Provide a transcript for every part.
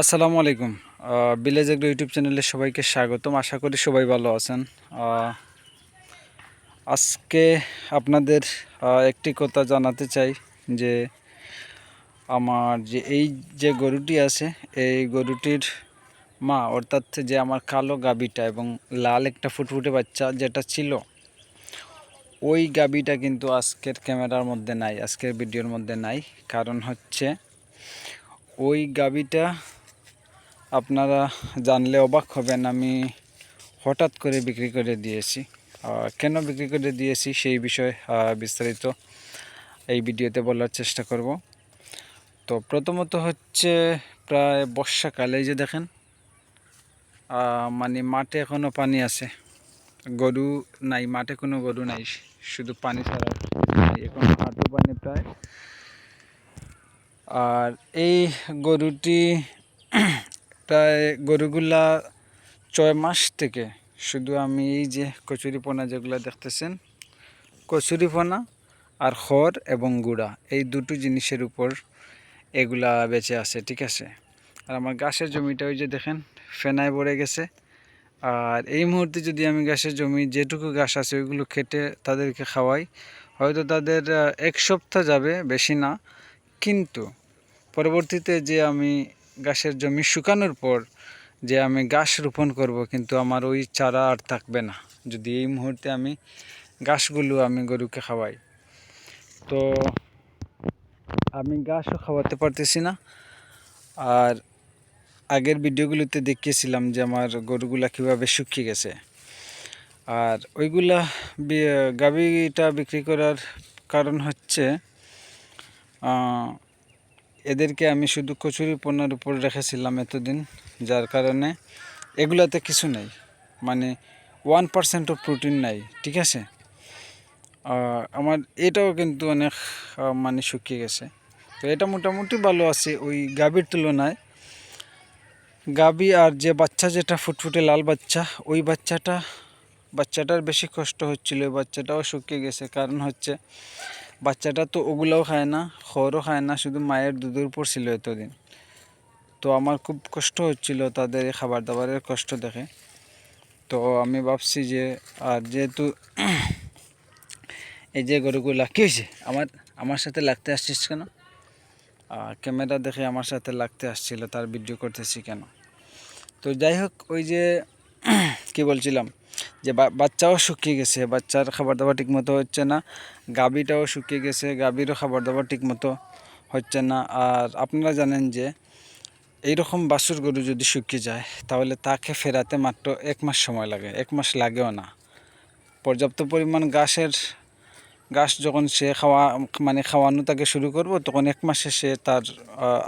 আসসালামু আলাইকুম। Village agro YouTube চ্যানেলে সবাইকে স্বাগতম। আশা করি সবাই ভালো আছেন। আজকে আপনাদের একটি কথা জানাতে চাই যে আমার যে এই যে গরুটি আছে, এই গরুটির মা, অর্থাৎ যে আমার কালো গাবিটা এবং লাল একটা ফুটফুটে বাচ্চা যেটা ছিল, ওই গাবিটা কিন্তু আজকের ক্যামেরার মধ্যে নাই, আজকের ভিডিওর মধ্যে নাই। কারণ হচ্ছে, ওই গাবিটা আপনারা জানলে অবাক হবেন, আমি হঠাৎ করে বিক্রি করে দিয়েছি। কেন বিক্রি করে দিয়েছি সেই বিষয়ে বিস্তারিত এই ভিডিওতে বলার চেষ্টা করব। তো প্রথমত হচ্ছে প্রায় বর্ষাকালে যে দেখেন মানে মাঠে এখনও পানি আছে। গরু নাই, মাঠে কোনো গরু নাই, শুধু পানি ছাড়া এখন হাঁটু পানি প্রায়। আর এই গরুটি প্রায় গরুগুলা ছয় মাস থেকে শুধু আমি এই যে কচুরিপনা যেগুলো দেখতেছেন কচুরিপনা আর খড় এবং গুঁড়া, এই দুটো জিনিসের উপর এগুলা বেঁচে আছে, ঠিক আছে? আর আমার গাছের জমিটা ওই যে দেখেন, ফেনায় ভরে গেছে। আর এই মুহূর্তে যদি আমি গাছের জমি যেটুকু গাছ আছে ওইগুলো কেটে তাদেরকে খাওয়াই, হয়তো তাদের এক সপ্তাহ যাবে, বেশি না। কিন্তু পরবর্তীতে যে আমি গাছের জমি শুকানোর পর যে আমি গাছ রোপণ করব, কিন্তু আমার ওই চারা আর থাকবে না। যদি এই মুহূর্তে আমি ঘাসগুলো আমি গরুকে খাওয়াই, তো আমি ঘাসও খাওয়াতে পারতেছি না। আর আগের ভিডিওগুলোতে দেখিয়েছিলাম যে আমার গরুগুলা কীভাবে শুকিয়ে গেছে। আর ওইগুলা গাভীটা বিক্রি করার কারণ হচ্ছে এদেরকে আমি শুধু কচুরি পণ্যের উপর রেখেছিলাম এতদিন, যার কারণে এগুলাতে কিছু নেই। মানে ওয়ান পার্সেন্টও প্রোটিন নাই, ঠিক আছে? আমার এটাও কিন্তু অনেক মানে শুকিয়ে গেছে। তো এটা মোটামুটি ভালো আছে, ওই গাভীর তুলনায়। গাবি আর যে বাচ্চা যেটা, ফুটফুটে লাল বাচ্চা, ওই বাচ্চাটা, বাচ্চাটার বেশি কষ্ট হচ্ছিল, ওই বাচ্চাটাও শুকিয়ে গেছে। কারণ হচ্ছে বাচ্চাটা তো ওগুলাও খায় না, খড়ও খায় না, শুধু মায়ের দুধের উপর ছিল এতদিন। তো আমার খুব কষ্ট হচ্ছিল তাদের এই খাবার দাবারের কষ্ট দেখে। তো আমি ভাবছি যে, আর যেহেতু এই যে গরুগুলা কী হয়েছে, আমার আমার সাথে লাগতে আসছিস কেন? ক্যামেরা দেখে আমার সাথে লাগতে আসছিল, তার ভিডিও করতেছি কেন? তো যাই হোক, ওই যে কি বলছিলাম? যে বাচ্চাও শুকিয়ে গেছে, বাচ্চার খাবার দাবার ঠিক মতো হচ্ছে না গাবিটাও শুকিয়ে গেছে গাবিরও খাবার দাবার ঠিক মতো হচ্ছে না। আর আপনারা জানেন যে এইরকম বাছুর গরু যদি শুকিয়ে যায়, তাহলে তাকে ফেরাতে মাত্র এক মাস সময় লাগে, এক মাস লাগেও না। পর্যাপ্ত পরিমাণ ঘাসের, ঘাস যখন সে খাওয়া মানে খাওয়ানো তাকে শুরু করব, তখন এক মাসে সে তার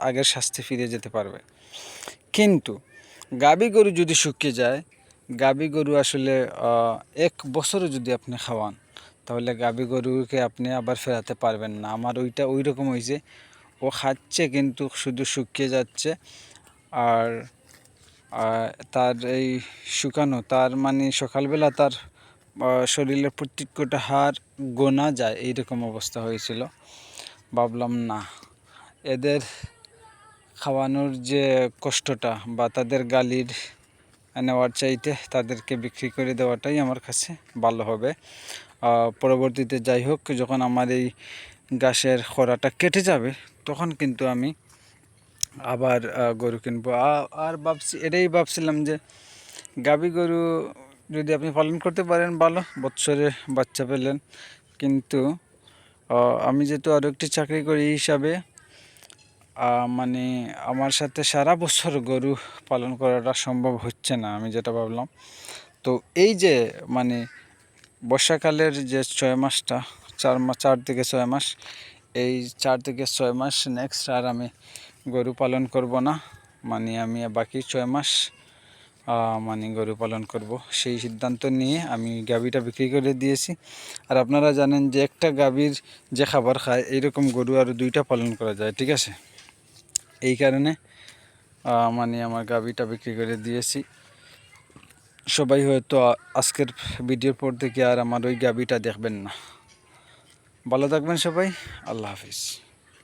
আগের শাস্তি ফিরে যেতে পারবে। কিন্তু গাবি গরু যদি শুকিয়ে যায় গাবি গরু আসলে এক বছরও যদি আপনি খাওয়ান, তাহলে গাবি গরুকে আপনি আবার ফেরাতে পারবেন না। আমার ওইটা ওই রকম হয়েছে ও খাচ্ছে কিন্তু শুধু শুকিয়ে যাচ্ছে। আর তার এই শুকানো, তার মানে সকালবেলা তার শরীরের প্রত্যেকটা হাড় গোনা যায়, এইরকম অবস্থা হয়েছিল। ভাবলাম না, এদের খাওয়ানোর যে কষ্টটা বা তাদের গালির নেওয়ার চাইতে তাদেরকে বিক্রি করে দেওয়াটাই আমার কাছে ভালো হবে। পরবর্তীতে যাই হোক, যখন আমার এই গাছের খরাটা কেটে যাবে, তখন কিন্তু আমি আবার গরু কিনবো। আর ভাবছি, এটাই ভাবছিলাম যে গাবি গরু যদি আপনি পালন করতে পারেন, ভালো বৎসরে বাচ্চা পেলেন। কিন্তু আমি যেহেতু আরও একটি চাকরি করি এই হিসাবে মানে আমার সাথে সারা বছর গরু পালন করাটা সম্ভব হচ্ছে না, আমি যেটা ভাবলাম। তো এই যে মানে বর্ষাকালের যে ছয় মাসটা, চার মাস চার থেকে ছয় মাস, এই চার থেকে ছয় মাস নেক্সট আর আমি গরু পালন করব না মানে আমি বাকি ছয় মাস মানে গরু পালন করব। সেই সিদ্ধান্ত নিয়ে আমি গাভীটা বিক্রি করে দিয়েছি। আর আপনারা জানেন যে একটা গাভীর যে খাবার খায়, এইরকম গরু আরও দুইটা পালন করা যায়, ঠিক আছে? এই কারণে মানে আমার গাভীটা বিক্রি করে দিয়েছি। সবাই হয়তো আজকের ভিডিওর পর থেকে আর আমার ওই গাভীটা দেখবেন না। ভালো থাকবেন সবাই, আল্লাহ হাফিজ।